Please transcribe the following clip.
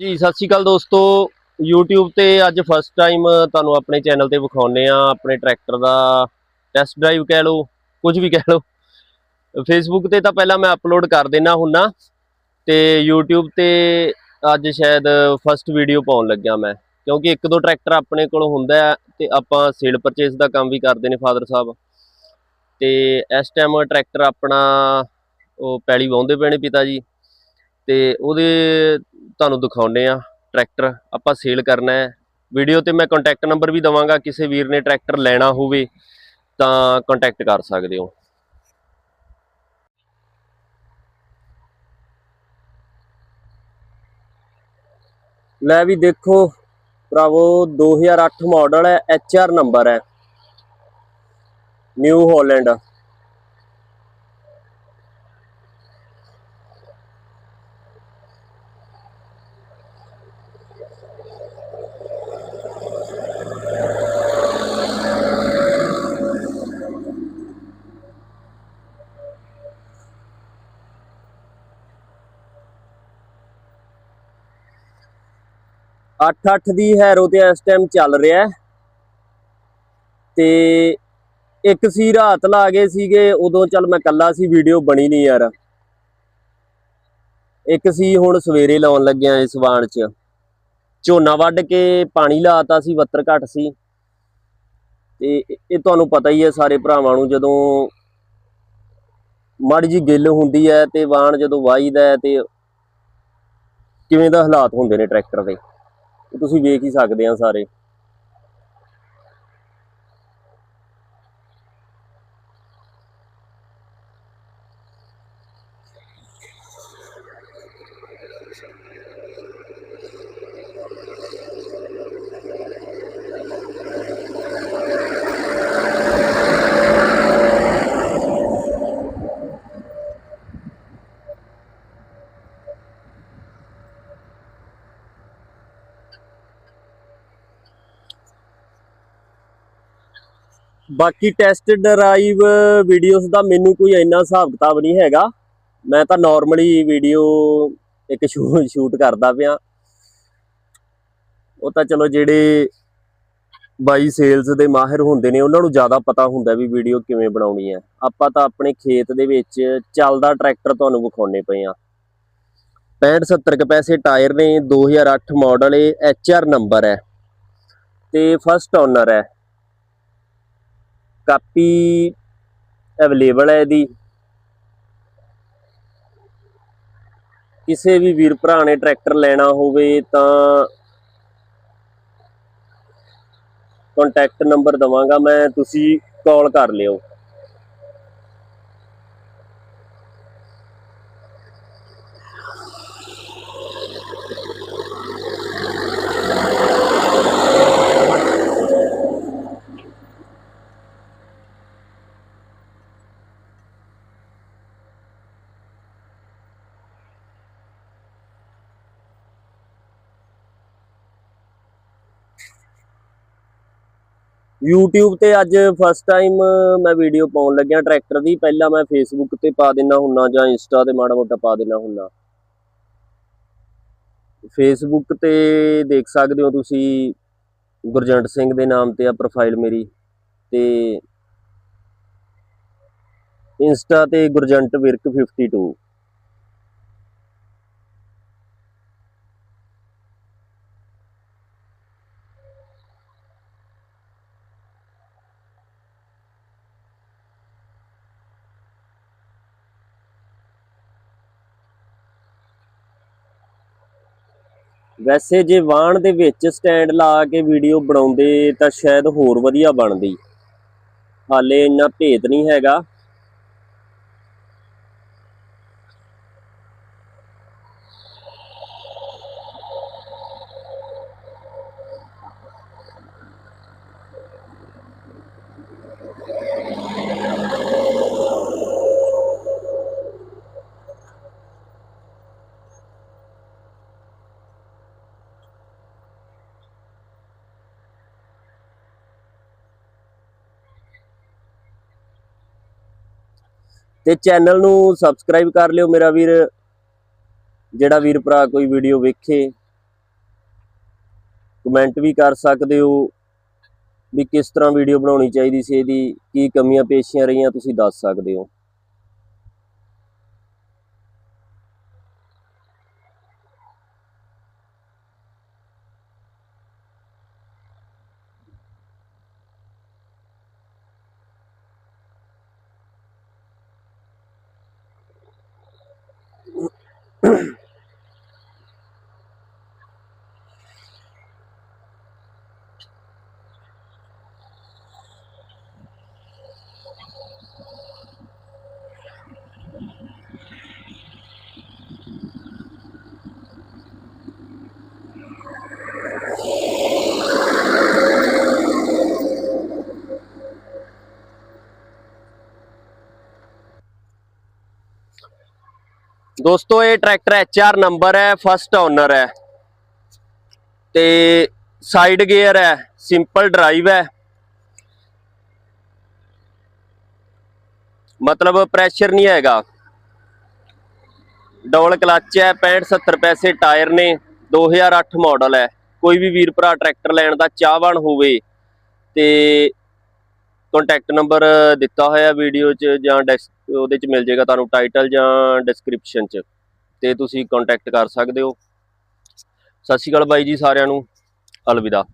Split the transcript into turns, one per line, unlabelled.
ਜੀ, ਸਤਿ ਸ਼੍ਰੀ ਅਕਾਲ ਦੋਸਤੋ। YouTube ਤੇ ਅੱਜ ਫਸਟ ਟਾਈਮ ਤੁਹਾਨੂੰ ਆਪਣੇ ਚੈਨਲ ਤੇ ਵਿਖਾਉਨੇ ਆ ਆਪਣੇ ਟਰੈਕਟਰ ਦਾ ਟੈਸਟ ਡਰਾਈਵ ਕਹਿ ਲਓ, ਕੁਝ ਵੀ ਕਹਿ ਲਓ। Facebook ਤੇ ਤਾਂ ਪਹਿਲਾਂ ਮੈਂ ਅਪਲੋਡ ਕਰ ਦੇਣਾ ਹੁੰਨਾ। ਤੇ YouTube ਤੇ ਅੱਜ ਸ਼ਾਇਦ ਫਸਟ ਵੀਡੀਓ ਪਾਉਣ ਲੱਗਿਆ ਮੈਂ। ਕਿਉਂਕਿ ਇੱਕ ਦੋ ਟਰੈਕਟਰ ਆਪਣੇ ਕੋਲ ਹੁੰਦਾ ਹੈ ਤੇ ਆਪਾਂ ਸੇਲ ਪਰਚੇਸ ਦਾ ਕੰਮ ਵੀ ਕਰਦੇ ਨੇ ਫਾਦਰ ਸਾਹਿਬ। ਤੇ ਇਸ ਟਾਈਮ ਟਰੈਕਟਰ ਆਪਣਾ ਉਹ ਪੈਲੀ ਵਾਹੁੰਦੇ ਪਏ ਨੇ ਪਿਤਾ ਜੀ। ਤੇ ਉਹਦੇ ਤੁਹਾਨੂੰ ਦਿਖਾਉਨੇ ਆ ਟਰੈਕਟਰ ਆਪਾਂ ਸੇਲ ਕਰਨਾ ਹੈ। ਵੀਡੀਓ ਤੇ ਮੈਂ ਕੰਟੈਕਟ ਨੰਬਰ ਵੀ ਦਵਾਂਗਾ, ਕਿਸੇ ਵੀਰ ਨੇ ਟਰੈਕਟਰ ਲੈਣਾ ਹੋਵੇ ਤਾਂ ਕੰਟੈਕਟ ਕਰ ਸਕਦੇ ਹੋ। ਲੈ ਵੀ ਦੇਖੋ ਭਰਾਵੋ 2008 ਮਾਡਲ ਹੈ HR ਨੰਬਰ ਹੈ। ਨਿਊ ਹਾਲੈਂਡ ਅੱਠ ਅੱਠ ਦੀ ਹੈਰੋ ਤੇ ਇਸ ਟਾਈਮ ਚੱਲ ਰਿਹਾ ਤੇ ਇੱਕ ਸੀ ਰਾਤ ਲਾ ਗਏ ਸੀਗੇ, ਉਦੋਂ ਚੱਲ ਮੈਂ ਕੱਲਾ ਸੀ ਵੀਡੀਓ ਬਣੀ ਨਹੀਂ ਯਾਰ। ਇੱਕ ਸੀ ਹੁਣ ਸਵੇਰੇ ਲਾਉਣ ਲੱਗਿਆ ਇਸ ਵਾਣ 'ਚ। ਝੋਨਾ ਵੱਢ ਕੇ ਪਾਣੀ ਲਾਤਾ ਸੀ ਵੱਤਰ ਘੱਟ ਸੀ। ਤੇ ਇਹ- ਤੁਹਾਨੂੰ ਪਤਾ ਹੀ ਹੈ ਸਾਰੇ ਭਰਾਵਾਂ ਨੂੰ, ਜਦੋਂ ਮਾੜੀ ਜੀ ਗਿੱਲ ਹੁੰਦੀ ਹੈ ਤੇ ਵਾਣ ਜਦੋਂ ਵਾਹੀਦਾ ਤੇ ਕਿਵੇਂ ਦਾ ਹਾਲਾਤ ਹੁੰਦੇ ਨੇ ਟਰੈਕਟਰ ਦੇ। ਤੁਸੀਂ ਵੇਖ ਹੀ ਸਕਦੇ ਆ ਸਾਰੇ। ਬਾਕੀ ਟੈਸਟ ਡਰਾਈਵ ਵੀਡੀਓਜ਼ ਦਾ ਮੈਨੂੰ ਕੋਈ ਇੰਨਾ ਹਿਸਾਬ ਕਿਤਾਬ ਨਹੀਂ ਹੈਗਾ। ਮੈਂ ਤਾਂ ਨਾਰਮਲੀ ਵੀਡੀਓ ਇੱਕ ਸ਼ੂਟ ਕਰਦਾ ਪਿਆ। ਉਹ ਤਾਂ ਚਲੋ ਜਿਹੜੇ ਬਾਈ ਸੇਲਸ ਦੇ ਮਾਹਿਰ ਹੁੰਦੇ ਨੇ, ਉਹਨਾਂ ਨੂੰ ਜ਼ਿਆਦਾ ਪਤਾ ਹੁੰਦਾ ਵੀ ਵੀਡੀਓ ਕਿਵੇਂ ਬਣਾਉਣੀ ਹੈ। ਆਪਾਂ ਤਾਂ ਆਪਣੇ ਖੇਤ ਦੇ ਵਿੱਚ ਚੱਲਦਾ ਟਰੈਕਟਰ ਤੁਹਾਨੂੰ ਵਿਖਾਉਣੇ ਪਏ ਆ 65 70 ਕੁ ਪੈਸੇ ਟਾਇਰ ਨੇ 2008 ਮਾਡਲ ਏ ਐਚਆਰ ਨੰਬਰ ਹੈ। ਤੇ ਫਸਟ ਓਨਰ ਹੈ। ਕਾਪੀ ਅਵੇਲੇਬਲ ਹੈ ਇਹਦੀ। ਕਿਸੇ ਵੀ ਵੀਰ ਭਰਾ ਨੇ ਟਰੈਕਟਰ ਲੈਣਾ ਹੋਵੇ ਤਾਂ ਕੰਟੈਕਟ ਨੰਬਰ ਦਵਾਂਗਾ ਮੈਂ, ਤੁਸੀਂ ਕਾਲ ਕਰ ਲਿਓ। YouTube ਤੇ ਅੱਜ ਫਸਟ ਟਾਈਮ ਮੈਂ ਵੀਡੀਓ ਪਾਉਣ ਲੱਗਿਆ ਟਰੈਕਟਰ ਦੀ। ਪਹਿਲਾਂ ਮੈਂ Facebook ਤੇ ਪਾ ਦਿੰਨਾ ਹੁੰਨਾ ਜਾਂ Insta ਤੇ ਮਾੜਾ ਮੋਟਾ ਪਾ ਦਿੰਨਾ ਹੁੰਨਾ। Facebook ਤੇ ਦੇਖ ਸਕਦੇ ਹੋ ਤੁਸੀਂ ਗੁਰਜੰਟ ਸਿੰਘ ਦੇ ਨਾਮ ਤੇ ਆ ਪ੍ਰੋਫਾਈਲ ਮੇਰੀ। ਤੇ ਇੰਸਟਾ ਤੇ ਗੁਰਜੰਟ ਵਿਰਕ 52 ਵੈਸੇ ਜੇ ਵਾਹਣ ਦੇ ਵਿੱਚ ਸਟੈਂਡ ਲਾ ਕੇ ਵੀਡੀਓ ਬਣਾਉਂਦੇ ਤਾਂ ਸ਼ਾਇਦ ਹੋਰ ਵਧੀਆ ਬਣਦੀ। ਹਾਲੇ ਇੰਨਾ ਭੇਤ ਨਹੀਂ ਹੈਗਾ। ਤੇ ਚੈਨਲ ਨੂੰ ਸਬਸਕ੍ਰਾਈਬ ਕਰ ਲਿਓ ਮੇਰਾ ਵੀਰ, ਜਿਹੜਾ ਵੀਰ ਭਰਾ ਕੋਈ ਵੀਡੀਓ ਵੇਖੇ। ਕਮੈਂਟ ਵੀ ਕਰ ਸਕਦੇ ਹੋ ਵੀ ਕਿਸ ਤਰ੍ਹਾਂ ਵੀਡੀਓ ਬਣਾਉਣੀ ਚਾਹੀਦੀ ਸੀ, ਇਹਦੀ ਕੀ ਕਮੀਆਂ ਪੇਸ਼ੀਆਂ ਰਹੀਆਂ ਤੁਸੀਂ ਦੱਸ ਸਕਦੇ ਹੋ। ਦੋਸਤੋ, ਇਹ ਟਰੈਕਟਰ HR ਨੰਬਰ ਹੈ ਫਸਟ ਓਨਰ ਹੈ। ਤੇ ਸਾਈਡ ਗੇਅਰ ਹੈ ਸਿੰਪਲ ਡਰਾਈਵ ਹੈ। ਮਤਲਬ ਪ੍ਰੈਸ਼ਰ ਨਹੀਂ ਹੈਗਾ। ਡਬਲ ਕਲੱਚ ਹੈ 65 70 ਪੈਸੇ ਟਾਇਰ ਨੇ 2008 ਮਾਡਲ ਹੈ। ਕੋਈ ਵੀ ਵੀਰ ਭਰਾ ਟਰੈਕਟਰ ਲੈਣ ਦਾ ਚਾਹਵਾਨ ਹੋਵੇ ਤੇ ਕੰਟੈਕਟ ਨੰਬਰ ਦਿੱਤਾ ਹੋਇਆ ਵੀਡੀਓ 'ਚ ਜਾਂ ਡੈਸ- ਉਹਦੇ 'ਚ ਮਿਲ ਜਾਏਗਾ ਤੁਹਾਨੂੰ ਟਾਈਟਲ ਜਾਂ ਡਿਸਕ੍ਰਿਪਸ਼ਨ 'ਚ, ਤੇ ਤੁਸੀਂ ਕੰਟੈਕਟ ਕਰ ਸਕਦੇ ਹੋ। ਸਤਿ ਸ਼੍ਰੀ ਅਕਾਲ ਬਾਈ ਜੀ ਸਾਰਿਆਂ ਨੂੰ, ਅਲਵਿਦਾ।